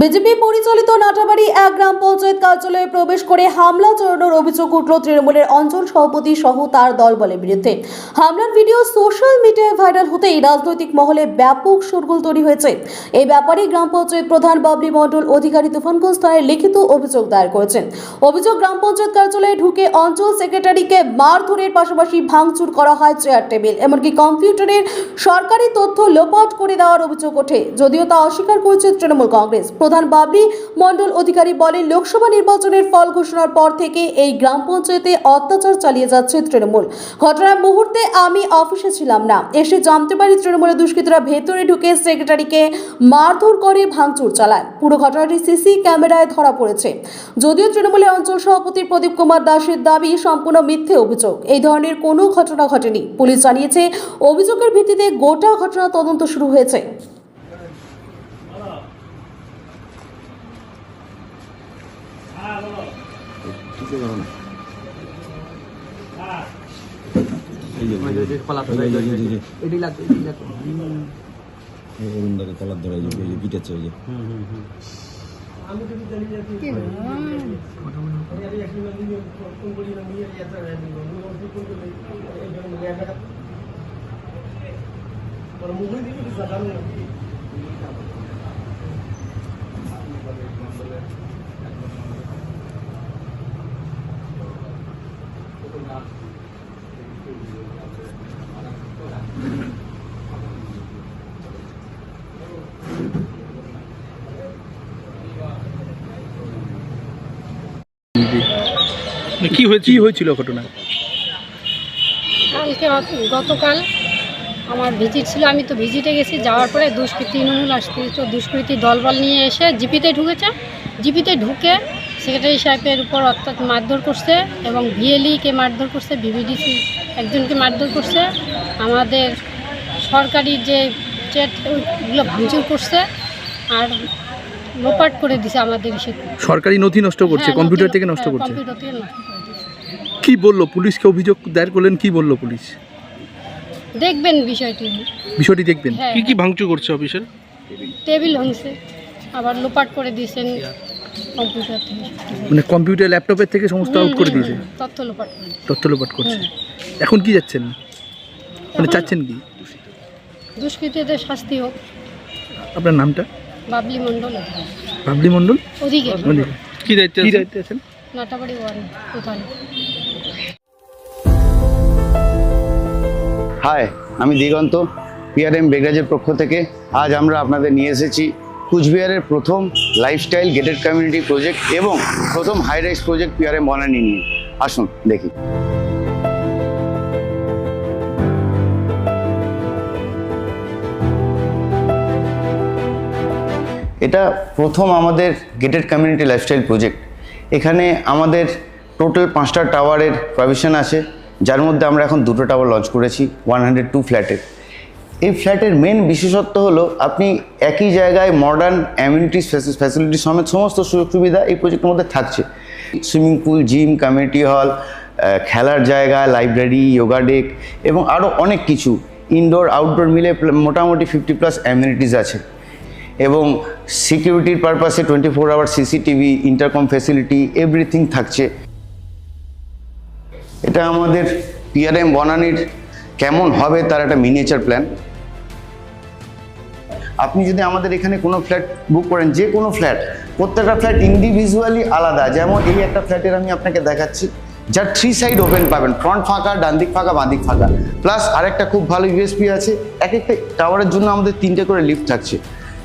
BJP পরিচালিত নাটাবাড়ি এক গ্রাম পঞ্চায়েত কার্যালয়ে প্রবেশ করে হামলা চালানোর অভিযোগ উঠল তৃণমূলের অঞ্চল সভাপতি সহ তার দলবলের বিরুদ্ধে। হামলার ভিডিও সোশ্যাল মিডিয়ায় ভাইরাল হতেই রাজনৈতিক মহলে ব্যাপক শোরগোল তৈরি হয়েছে। এই ব্যাপারে গ্রাম পঞ্চায়েত প্রধান বাবলি মণ্ডল, অধিকারী তুফানগঞ্জ থানায় লিখিত অভিযোগ দায়ের করেছেন। অভিযোগ গ্রাম পঞ্চায়েত কার্যালয়ে ঢুকে অঞ্চল সেক্রেটারিকে মারধরের পাশাপাশি ভাঙচুর করা হয় চেয়ার টেবিল, এমনকি কম্পিউটারের সরকারি তথ্য লোপাট করে দেওয়ার অভিযোগ ওঠে। যদিও তা অস্বীকার করেছে তৃণমূল কংগ্রেস প্রধান বাবলি মণ্ডল অধিকারী বলেন লোকসভা নির্বাচনের ফল ঘোষণার পর থেকে এই গ্রাম পঞ্চায়েতে অত্যাচার চালিয়ে যাচ্ছে তৃণমূল। ঘটনার মুহূর্তে আমি অফিসে ছিলাম না। এসে জানতে পারি তৃণমূলের দুষ্কৃতীরা ভেতরে ঢুকে সেক্রেটারিকে মারধর করে ভাঙচুর চালায়। পুরো ঘটনাটি সিসি ক্যামেরায় ধরা পড়েছে। যদিও তৃণমূলের অঞ্চল সভাপতি প্রদীপ কুমার দাসের দাবি সম্পূর্ণ মিথ্যে অভিযোগ। এই ধরনের কোনো ঘটনা ঘটেনি। পুলিশ জানিয়েছে, অভিযোগের ভিত্তিতে গোটা ঘটনা তদন্ত শুরু হয়েছে কিছু করো না এটি লাগবে এটি লাগবে অরুণদাকে কলার ধরে ওই যে পিটাচ্ছে ওই কি হয়েছে কি হয়েছিল ঘটনা? কালকে অত- গতকাল আমার ভিজিট ছিল আমি তো ভিজিটে গেছি যাওয়ার পরে দুষ্কৃতী তৃণমূল আসতে তো দুষ্কৃতী দলবল নিয়ে এসে জিপিতে ঢুকেছে। জিপিতে ঢুকে সেক্রেটারি সাহেবের উপর অর্থাৎ মারধর করছে এবং ভিএলইকে মারধর করছে বিবিডিসি একজনকে মারধর করছে। আমাদের সরকারি যে চেট ওইগুলো ভাঙচুর করছে। আর লোপাট করে দিছে আমাদের সে সরকারি নথি নষ্ট করছে হ্যাঁ, কম্পিউটার নথি- থেকে নষ্ট হ্যাঁ, করছে। কম্পিউটার থেকে নষ্ট করে দিছে। কি বলল পুলিশকে অভিযোগ দায়ের করলেন কি বলল পুলিশ? দেখবেন বিষয়টি। বিষয়টি দেখবেন। হ্যাঁ। কি কি ভাঙচুর করছে অফিসের টেবিল ভাঙছে আবার লোপাট করে দিয়েছেন কম্পিউটার থেকে। মানে কম্পিউটার ল্যাপটপের থেকে সমস্ত আউট করে দিয়েছে? তথ্য লোপাট করে দিয়েছে। তথ্য লোপাট করছে। এখন কি যাচ্ছেন? মানে চাচ্ছেন কি? দুষ্কৃতীদের শাস্তি হোক। আপনার নামটা? বাবলি মণ্ডল বাবলি মণ্ডল? কি দায়িত্বে কি দায়িত্বে আছেন? নাটাবাড়ি ওয়ান প্রধান। হাই আমি দিগন্ত পিআরএম বেগরাজের পক্ষ থেকে আজ আমরা আপনাদের নিয়ে এসেছি কুচবিহারের প্রথম লাইফস্টাইল গেটেড কমিউনিটি প্রজেক্ট এবং প্রথম high rise project PRM Banani নিয়ে। আসুন দেখি। এটা প্রথম আমাদের গেটেড কমিউনিটি লাইফস্টাইল প্রজেক্ট এখানে আমাদের টোটাল পাঁচটা টাওয়ারের প্রভিশন আছে, যার মধ্যে আমরা এখন দুটো টাওয়ার লঞ্চ করেছি ওয়ান হান্ড্রেড টু ফ্ল্যাটের এই ফ্ল্যাটের মেন বিশেষত্ব হলো, আপনি একই জায়গায় মডার্ন অ্যামিউনিটিস ফ্যাসিলিটি সমেত সমস্ত সুযোগ সুবিধা এই প্রজেক্টের মধ্যে থাকছে। Swimming pool gym community hall খেলার জায়গা লাইব্রেরি যোগা ডেক এবং আরও অনেক কিছু। ইনডোর আউটডোর মিলে মোটামুটি ফিফটি প্লাস অ্যামিউনিটিস আছে। এবং সিকিউরিটির পারপাসে twenty four hour CCTV intercom facility everything থাকছে। এটা আমাদের পিআরএম বনানির কেমন হবে তার একটা মিনিয়েচার প্ল্যান আপনি যদি আমাদের এখানে কোনো ফ্ল্যাট বুক করেন, যে কোনো ফ্ল্যাট প্রত্যেকটা ফ্ল্যাট ইন্ডিভিজুয়ালি আলাদা। যেমন এই একটা ফ্ল্যাটের আমি আপনাকে দেখাচ্ছি, যার থ্রি সাইড ওপেন পাবেন ফ্রন্ট ফাঁকা, ডান দিক ফাঁকা, বাঁ দিক ফাঁকা। প্লাস আরেকটা খুব ভালো ইউএসপি আছে, এক একটা টাওয়ারের জন্য আমাদের তিনটে করে লিফট থাকছে।